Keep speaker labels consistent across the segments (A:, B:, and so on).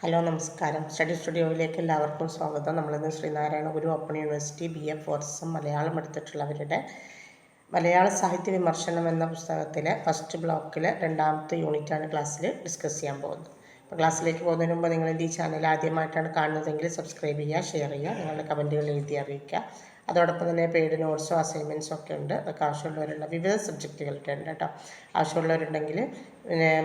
A: Hello നമസ്കാരം. Study സ്റ്റുഡിയോയിലേക്ക് എല്ലാവർക്കും സ്വാഗതം. നമ്മളിന്ന് Sreenarayana Guru open university B A ഫോർസം Malayalam എടുത്തിട്ടുള്ളവരുടെ മലയാള സാഹിത്യ വിമർശനം എന്ന പുസ്തകത്തിലെ ഫസ്റ്റ് ബ്ലോക്കിലെ രണ്ടാമത്തെ യൂണിറ്റാണ് ക്ലാസ്സിൽ ഡിസ്കസ് ചെയ്യാൻ പോകുന്നത്. അപ്പോൾ ക്ലാസ്സിലേക്ക് പോകുന്നതിന് മുമ്പ് നിങ്ങൾ ഈ ചാനൽ ആദ്യമായിട്ടാണ് കാണുന്നതെങ്കിൽ സബ്സ്ക്രൈബ് ചെയ്യുക ഷെയർ ചെയ്യുക നിങ്ങളുടെ കമന്റുകൾ എഴുതി അറിയിക്കുക. അതോടൊപ്പം തന്നെ പെയ്ഡ് നോട്ട്സും അസൈൻമെന്റ്സും ഒക്കെ ഉണ്ട്. അതൊക്കെ ആവശ്യമുള്ളവരുള്ള വിവിധ സബ്ജക്റ്റുകളുടെ ഉണ്ട് കേട്ടോ. ആവശ്യമുള്ളവരുണ്ടെങ്കിൽ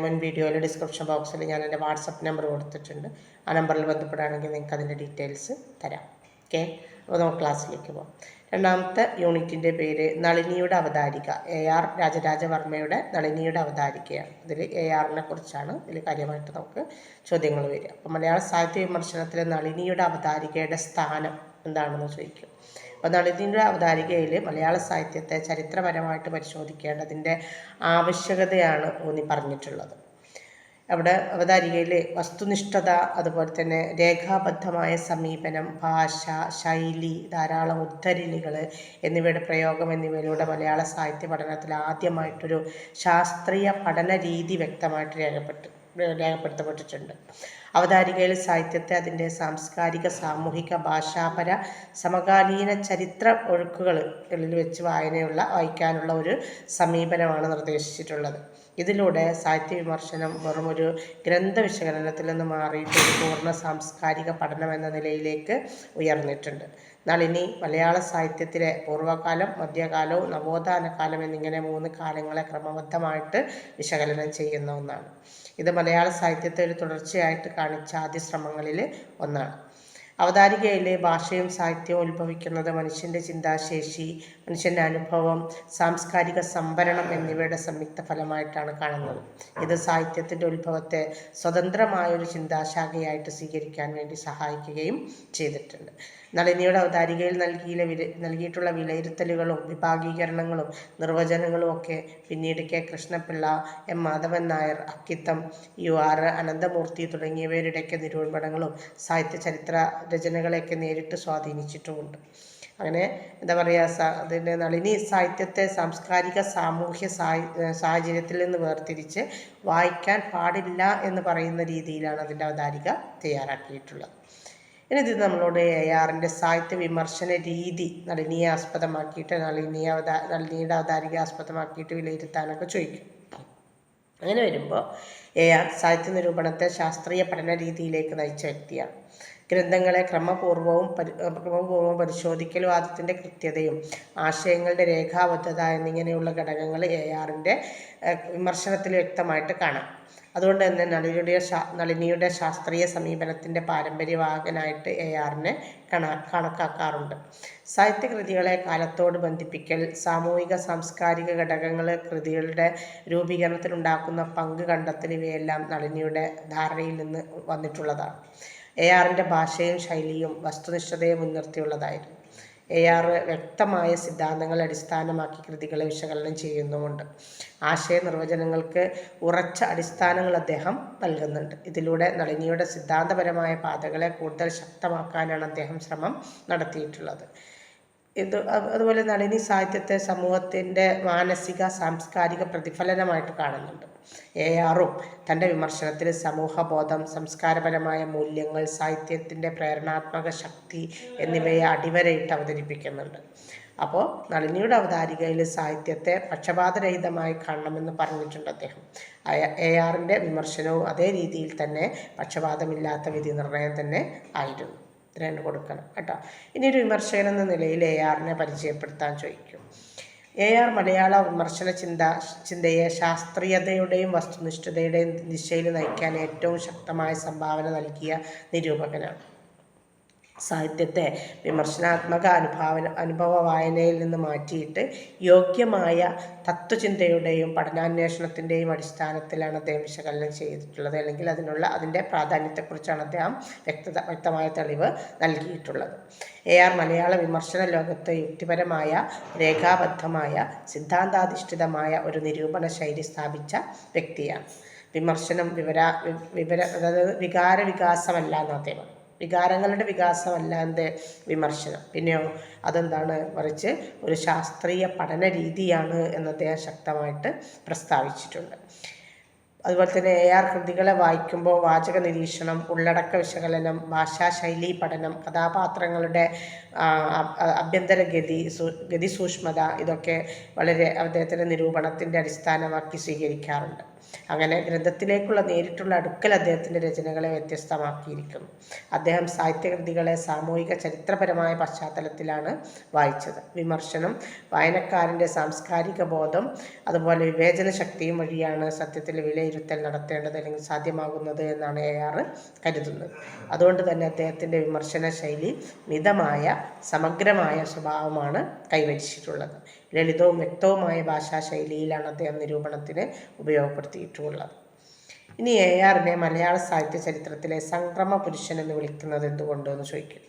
A: മുൻ വീഡിയോയിൽ ഡിസ്ക്രിപ്ഷൻ ബോക്സിൽ ഞാൻ എന്റെ വാട്സപ്പ് നമ്പർ കൊടുത്തിട്ടുണ്ട്. ആ നമ്പറിൽ ബന്ധപ്പെടുകയാണെങ്കിൽ നിങ്ങൾക്ക് അതിന്റെ ഡീറ്റെയിൽസ് തരാം. ഓക്കെ അപ്പോൾ നമുക്ക് ക്ലാസ്സിലേക്ക് പോകാം. രണ്ടാമത്തെ യൂണിറ്റിന്റെ പേര് നളിനിയുടെ അവതാരിക. എ ആർ രാജരാജവർമ്മയുടെ നളിനിയുടെ അവതാരികയാണ്. ഇതിൽ എ ആറിനെ കുറിച്ചാണ് ഇതിൽ കാര്യമായിട്ട് നമുക്ക് ചോദ്യങ്ങൾ വരിക. അപ്പോൾ മലയാള സാഹിത്യ വിമർശനത്തിലെ നളിനിയുടെ അവതാരികയുടെ സ്ഥാനം എന്താണെന്ന് ചോദിക്കും. അപ്പോൾ നളിതിന്റെ അവതാരികയിൽ മലയാള സാഹിത്യത്തെ ചരിത്രപരമായിട്ട് പരിശോധിക്കേണ്ടതിന്റെ ആവശ്യകതയാണ് ഊന്നി പറഞ്ഞിട്ടുള്ളത്. അവിടെ അവതാരികയിൽ വസ്തുനിഷ്ഠത അതുപോലെ തന്നെ രേഖാബദ്ധമായ സമീപനം ഭാഷ ശൈലി ധാരാളം ഉദ്ധരണികൾ എന്നിവയുടെ പ്രയോഗം എന്നിവയിലൂടെ മലയാള സാഹിത്യ പഠനത്തിൽ ആദ്യമായിട്ടൊരു ശാസ്ത്രീയ പഠന രീതി വ്യക്തമായിട്ട് രേഖപ്പെട്ടു. രേഖപ്പെടുത്തപ്പെട്ടിട്ടുണ്ട്. അവതാരികയിൽ സാഹിത്യത്തെ അതിന്റെ സാംസ്കാരിക സാമൂഹിക ഭാഷാപര സമകാലീന ചരിത്ര ഒഴുക്കുകളിൽ വെച്ച് വായനയുള്ള വായിക്കാനുള്ള ഒരു സമീപനമാണ് നിർദ്ദേശിച്ചിട്ടുള്ളത്. ഇതിലൂടെ സാഹിത്യ വിമർശനം വെറും ഒരു ഗ്രന്ഥ വിശകലനത്തിൽ നിന്ന് മാറിയിട്ട് ഒരു പൂർണ സാംസ്കാരിക പഠനം എന്ന നിലയിലേക്ക് ഉയർന്നിട്ടുണ്ട്. നളിനി മലയാള സാഹിത്യത്തിലെ പൂർവകാലം മധ്യകാലവും നവോത്ഥാന കാലം എന്നിങ്ങനെ മൂന്ന് കാലങ്ങളെ ക്രമബദ്ധമായിട്ട് വിശകലനം ചെയ്യുന്ന ഒന്നാണ്. ഇത് മലയാള സാഹിത്യത്തെ ഒരു തുടർച്ചയായിട്ട് കാണിച്ച ആദ്യ ശ്രമങ്ങളിൽ ഒന്നാണ്. അവതാരികയിലെ ഭാഷയും സാഹിത്യവും ഉത്ഭവിക്കുന്നത് മനുഷ്യന്റെ ചിന്താശേഷി മനുഷ്യന്റെ അനുഭവം സാംസ്കാരിക സംഭരണം എന്നിവയുടെ സംയുക്ത ഫലമായിട്ടാണ് കാണുന്നത്. ഇത് സാഹിത്യത്തിന്റെ ഉത്ഭവത്തെ സ്വതന്ത്രമായൊരു ചിന്താശാഖയായിട്ട് സ്വീകരിക്കാൻ വേണ്ടി സഹായിക്കുകയും ചെയ്തിട്ടുണ്ട്. നളിനിയുടെ അവതാരികയിൽ നൽകിയ വില നൽകിയിട്ടുള്ള വിലയിരുത്തലുകളും വിഭാഗീകരണങ്ങളും നിർവചനങ്ങളും ഒക്കെ പിന്നീട് K. Krishnapillai M. Madhavan Nair Akkitham U. R. Ananthamurthy തുടങ്ങിയവരുടെയൊക്കെ നിരൂപണങ്ങളും സാഹിത്യ ചരിത്ര രചനകളെയൊക്കെ നേരിട്ട് സ്വാധീനിച്ചിട്ടുമുണ്ട്. അങ്ങനെ എന്താ പറയുക അതിന്റെ നളിനി സാഹിത്യത്തെ സാംസ്കാരിക സാമൂഹ്യ സാഹചര്യത്തിൽ നിന്ന് വേർതിരിച്ച് വായിക്കാൻ പാടില്ല എന്ന് പറയുന്ന രീതിയിലാണ് അതിന്റെ അവതാരിക തയ്യാറാക്കിയിട്ടുള്ളത്. ഇനി നമ്മളോട് എ ആറിന്റെ സാഹിത്യ വിമർശന രീതി നളിനിയെ ആസ്പദമാക്കിയിട്ട് നളിനിയെ അവതാ നളിനിയുടെ അവതാരിക ആസ്പദമാക്കിയിട്ട് വിലയിരുത്താനൊക്കെ ചോദിക്കും. അങ്ങനെ വരുമ്പോൾ എ ആർ സാഹിത്യ നിരൂപണത്തെ ശാസ്ത്രീയ പഠന രീതിയിലേക്ക് നയിച്ച വ്യക്തിയാണ്. ഗ്രന്ഥങ്ങളെ ക്രമപൂർവവും പരി ക്രമപൂർവം പരിശോധിക്കൽ വാദത്തിന്റെ കൃത്യതയും ആശയങ്ങളുടെ രേഖാബദ്ധത എന്നിങ്ങനെയുള്ള ഘടകങ്ങൾ എ ആറിന്റെ വിമർശനത്തിൽ വ്യക്തമായിട്ട് കാണാം. അതുകൊണ്ട് തന്നെ നളിനിയുടെ നളിനിയുടെ ശാസ്ത്രീയ സമീപനത്തിന്റെ പാരമ്പര്യവാഹകനായിട്ട് എ ആറിനെ കണ കണക്കാക്കാറുണ്ട്. സാഹിത്യകൃതികളെ കാലത്തോട് ബന്ധിപ്പിക്കൽ സാമൂഹിക സാംസ്കാരിക ഘടകങ്ങൾ കൃതികളുടെ രൂപീകരണത്തിലുണ്ടാക്കുന്ന പങ്ക് കണ്ടെത്തൽ ഇവയെല്ലാം നളിനിയുടെ ധാരണയിൽ നിന്ന് വന്നിട്ടുള്ളതാണ്. എ ആറിന്റെ ഭാഷയും ശൈലിയും വസ്തുനിഷ്ഠതയെ മുൻനിർത്തിയുള്ളതായിരുന്നു. എ ആർ വ്യക്തമായ സിദ്ധാന്തങ്ങൾ അടിസ്ഥാനമാക്കി കൃതികളെ വിശകലനം ചെയ്യുന്നുമുണ്ട്. ആശയ നിർവചനങ്ങൾക്ക് ഉറച്ച അടിസ്ഥാനങ്ങൾ അദ്ദേഹം നൽകുന്നുണ്ട്. ഇതിലൂടെ നളിനിയുടെ സിദ്ധാന്തപരമായ പാതകളെ കൂടുതൽ ശക്തമാക്കാനാണ് അദ്ദേഹം ശ്രമം നടത്തിയിട്ടുള്ളത്. ഇത് അതുപോലെ നളിനി സാഹിത്യത്തെ സമൂഹത്തിന്റെ മാനസിക സാംസ്കാരിക പ്രതിഫലനമായിട്ട് കാണുന്നുണ്ട്. എ. ആറും തന്റെ വിമർശനത്തിൽ സമൂഹബോധം സംസ്കാരപരമായ മൂല്യങ്ങൾ സാഹിത്യത്തിന്റെ പ്രേരണാത്മക ശക്തി എന്നിവയെ അടിവരയിട്ട് അവതരിപ്പിക്കുന്നുണ്ട്. അപ്പോൾ നളിനിയുടെ അവതാരികയിൽ സാഹിത്യത്തെ പക്ഷപാതരഹിതമായി കാണണമെന്ന് പറഞ്ഞിട്ടുണ്ട് അദ്ദേഹം. എ. ആറിന്റെ വിമർശനവും അതേ രീതിയിൽ തന്നെ പക്ഷപാതമില്ലാത്ത വിധി നിർണയം തന്നെ ആയിരുന്നു. ഇത്രയാണ് കൊടുക്കണം കേട്ടോ. ഇനി ഒരു വിമർശകൻ എന്ന നിലയിൽ എ ആറിനെ പരിചയപ്പെടുത്താൻ ചോദിക്കും. എ ആർ മലയാള വിമർശന ചിന്ത ചിന്തയെ ശാസ്ത്രീയതയുടെയും വസ്തുനിഷ്ഠതയുടെയും ദിശയിൽ നയിക്കാൻ ഏറ്റവും ശക്തമായ സംഭാവന നൽകിയ നിരൂപകനാണ്. സാഹിത്യത്തെ വിമർശനാത്മക അനുഭാവന അനുഭവ വായനയിൽ നിന്ന് മാറ്റിയിട്ട് യോഗ്യമായ തത്വചിന്തയുടെയും പഠനാന്വേഷണത്തിന്റെയും അടിസ്ഥാനത്തിലാണ് അദ്ദേഹം വിശകലനം ചെയ്തിട്ടുള്ളത്. അല്ലെങ്കിൽ അതിനുള്ള അതിന്റെ പ്രാധാന്യത്തെക്കുറിച്ചാണ് അദ്ദേഹം വ്യക്തത വ്യക്തമായ തെളിവ് നൽകിയിട്ടുള്ളത്. എ ആർ മലയാള വിമർശന ലോകത്ത് യുക്തിപരമായ രേഖാബദ്ധമായ സിദ്ധാന്താധിഷ്ഠിതമായ ഒരു നിരൂപണ ശൈലി സ്ഥാപിച്ച വ്യക്തിയാണ്. വിമർശനം വിവര വിവര അതായത് വികാര വികാസമല്ല അദ്ദേഹം വികാരങ്ങളുടെ വികാസമല്ലാതെ വിമർശനം. പിന്നെയോ അതെന്താണ് മറിച്ച് ഒരു ശാസ്ത്രീയ പഠന രീതിയാണ് എന്ന് അദ്ദേഹം ശക്തമായിട്ട് പ്രസ്താവിച്ചിട്ടുണ്ട്. അതുപോലെ തന്നെ എ ആർ കൃതികളെ വായിക്കുമ്പോൾ വാചക നിരീക്ഷണം ഉള്ളടക്ക വിശകലനം ഭാഷാശൈലി പഠനം കഥാപാത്രങ്ങളുടെ ആഭ്യന്തരഗതി ഗതിസൂക്ഷ്മത ഇതൊക്കെ വളരെ അദ്ദേഹത്തിന്റെ നിരൂപണത്തിന്റെ അടിസ്ഥാനമാക്കി സ്വീകരിക്കാറുണ്ട്. അങ്ങനെ ഗ്രന്ഥത്തിലേക്കുള്ള നേരിട്ടുള്ള അടുക്കൽ അദ്ദേഹത്തിന്റെ രചനകളെ വ്യത്യസ്തമാക്കിയിരിക്കുന്നു. അദ്ദേഹം സാഹിത്യകൃതികളെ സാമൂഹിക ചരിത്രപരമായ പശ്ചാത്തലത്തിലാണ് വായിച്ചത്. വിമർശനം വായനക്കാരന്റെ സാംസ്കാരിക ബോധം അതുപോലെ വിവേചന ശക്തിയും വഴിയാണ് സത്യത്തിൽ വിലയിരുത്തൽ നടത്തേണ്ടത് അല്ലെങ്കിൽ സാധ്യമാകുന്നത് എന്നാണ് എ ആർ കരുതുന്നത്. അതുകൊണ്ട് തന്നെ അദ്ദേഹത്തിന്റെ വിമർശന ശൈലി മിതമായ സമഗ്രമായ സ്വഭാവമാണ് കൈവരിച്ചിട്ടുള്ളത്. ലളിതവും വ്യക്തവുമായ ഭാഷാശൈലിയിലാണ് അദ്ദേഹം നിരൂപണത്തിന് ഉപയോഗപ്പെടുത്തിയിട്ടുള്ളത്. ഇനി എ ആറിനെ മലയാള സാഹിത്യ ചരിത്രത്തിലെ സംക്രമ പുരുഷൻ എന്ന് വിളിക്കുന്നത് എന്തുകൊണ്ടെന്ന് ചോദിക്കും.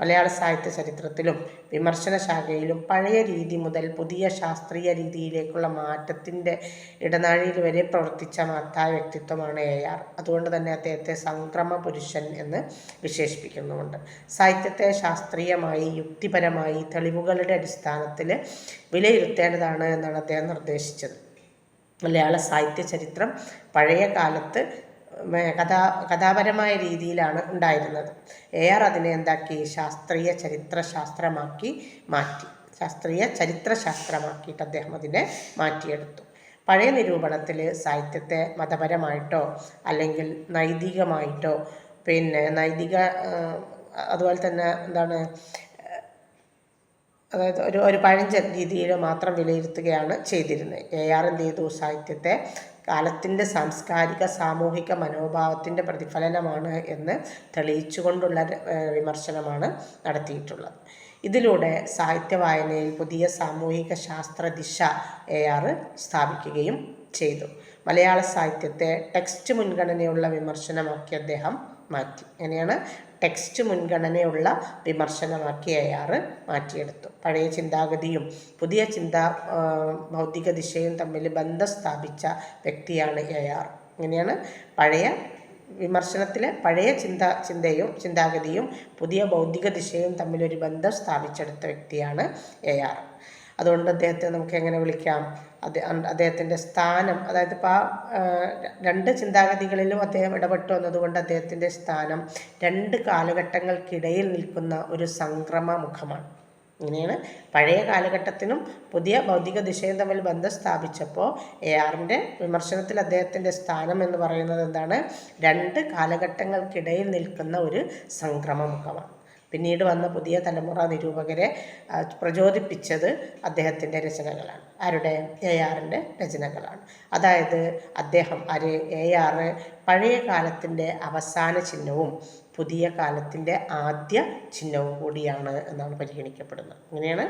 A: മലയാള സാഹിത്യ ചരിത്രത്തിലും വിമർശന ശാഖയിലും പഴയ രീതി മുതൽ പുതിയ ശാസ്ത്രീയ രീതിയിലേക്കുള്ള മാറ്റത്തിന്റെ ഇടനാഴിയിൽ വരെ പ്രവർത്തിച്ച മഹത്തായ വ്യക്തിത്വമാണ് എ ആർ. അതുകൊണ്ട് തന്നെ അദ്ദേഹത്തെ സംക്രമ പുരുഷൻ എന്ന് വിശേഷിപ്പിക്കുന്നുമുണ്ട്. സാഹിത്യത്തെ ശാസ്ത്രീയമായി യുക്തിപരമായി തെളിവുകളുടെ അടിസ്ഥാനത്തിൽ വിലയിരുത്തേണ്ടതാണ് എന്നാണ് അദ്ദേഹം നിർദ്ദേശിച്ചത്. മലയാള സാഹിത്യ ചരിത്രം പഴയ കാലത്ത് കഥാ കഥാപരമായ രീതിയിലാണ് ഉണ്ടായിരുന്നത്. എ ആർ അതിനെ എന്താക്കി? ശാസ്ത്രീയ ചരിത്ര ശാസ്ത്രമാക്കി മാറ്റി. ശാസ്ത്രീയ ചരിത്ര ശാസ്ത്രമാക്കിയിട്ട് അദ്ദേഹം അതിനെ മാറ്റിയെടുത്തു. പഴയ നിരൂപണത്തിൽ സാഹിത്യത്തെ മതപരമായിട്ടോ അല്ലെങ്കിൽ നൈതികമായിട്ടോ പിന്നെ നൈതിക അതുപോലെ തന്നെ എന്താണ് അതായത് ഒരു ഒരു പഴഞ്ച രീതിയിൽ മാത്രം വിലയിരുത്തുകയാണ് ചെയ്തിരുന്നത്. എ ആർ എന്ത് ചെയ്തു? സാഹിത്യത്തെ കാലത്തിന്റെ സാംസ്കാരിക സാമൂഹിക മനോഭാവത്തിന്റെ പ്രതിഫലനമാണ് എന്ന് തെളിയിച്ചുകൊണ്ടുള്ള വിമർശനമാണ് നടത്തിയിട്ടുള്ളത്. ഇതിലൂടെ സാഹിത്യ വായനയിൽ പുതിയ സാമൂഹിക ശാസ്ത്ര ദിശ എ ആർ സ്ഥാപിക്കുകയും ചെയ്തു. മലയാള സാഹിത്യത്തെ ടെക്സ്റ്റ് മുൻഗണനയുള്ള വിമർശനമാക്കി അദ്ദേഹം മാറ്റി. അങ്ങനെയാണ് ടെക്സ്റ്റ് മുൻഗണനയുള്ള വിമർശനമാക്കി അയാൾ മാറ്റിയെടുത്തു. പഴയ ചിന്താഗതിയും പുതിയ ചിന്താ ഭൗതിക ദിശയും തമ്മിൽ ബന്ധം സ്ഥാപിച്ച വ്യക്തിയാണ് അയാർ ഇങ്ങനെയാണ് പഴയ വിമർശനത്തിലെ പഴയ ചിന്ത ചിന്തയും ചിന്താഗതിയും പുതിയ ബൗദ്ധിക ദിശയും തമ്മിലൊരു ബന്ധം സ്ഥാപിച്ചെടുത്ത വ്യക്തിയാണ് എ ആർ അതുകൊണ്ട് അദ്ദേഹത്തെ നമുക്ക് എങ്ങനെ വിളിക്കാം? അദ്ദേഹത്തിന്റെ സ്ഥാനം അതായത് ഇപ്പോൾ രണ്ട് ചിന്താഗതികളിലും അദ്ദേഹം ഇടപെട്ടു എന്നതുകൊണ്ട് അദ്ദേഹത്തിന്റെ സ്ഥാനം രണ്ട് കാലഘട്ടങ്ങൾക്കിടയിൽ നിൽക്കുന്ന ഒരു സംക്രമ മുഖമാണ് ഇങ്ങനെയാണ് പഴയ കാലഘട്ടത്തിനും പുതിയ ഭൗതിക ദിശയും തമ്മിൽ ബന്ധം സ്ഥാപിച്ചപ്പോൾ എ ആറിന്റെ വിമർശനത്തിൽ അദ്ദേഹത്തിന്റെ സ്ഥാനം എന്ന് പറയുന്നത് എന്താണ്? രണ്ട് കാലഘട്ടങ്ങൾക്കിടയിൽ നിൽക്കുന്ന ഒരു സംക്രമ മുഖമാണ് പിന്നീട് വന്ന പുതിയ തലമുറ നിരൂപകരെ പ്രചോദിപ്പിച്ചത് അദ്ദേഹത്തിന്റെ രചനകളാണ്. ആരുടെ? എ ആറിന്റെ രചനകളാണ്. അതായത് അദ്ദേഹം ആര്? എ ആറ് പഴയ കാലത്തിന്റെ അവസാന ചിഹ്നവും പുതിയ കാലത്തിന്റെ ആദ്യ ചിഹ്നവും കൂടിയാണ് എന്നാണ് പരിഗണിക്കപ്പെടുന്നത്. ഇങ്ങനെയാണ്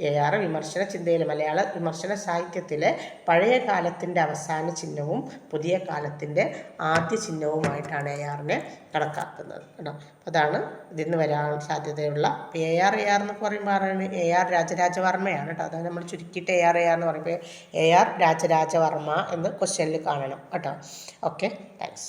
A: എ ആർ വിമർശന ചിന്തയിൽ മലയാള വിമർശന സാഹിത്യത്തിലെ പഴയ കാലത്തിന്റെ അവസാന ചിഹ്നവും പുതിയ കാലത്തിന്റെ ആദ്യ ചിഹ്നവുമായിട്ടാണ് എ ആറിനെ കണക്കാക്കുന്നത് കേട്ടോ. അതാണ് ഇതിന്ന് വരാൻ സാധ്യതയുള്ള എ ആർ എ ആർ എന്നൊക്കെ പറയുമ്പോൾ എ ആർ രാജരാജവർമ്മയാണ് കേട്ടോ. അതാണ് നമ്മൾ ചുരുക്കിയിട്ട് എ ആർ എ ആർ എന്ന് പറയുമ്പോൾ എ ആർ രാജരാജവർമ്മ എന്ന് ക്വസ്റ്റ്യനിൽ കാണണം കേട്ടോ. Okay thanks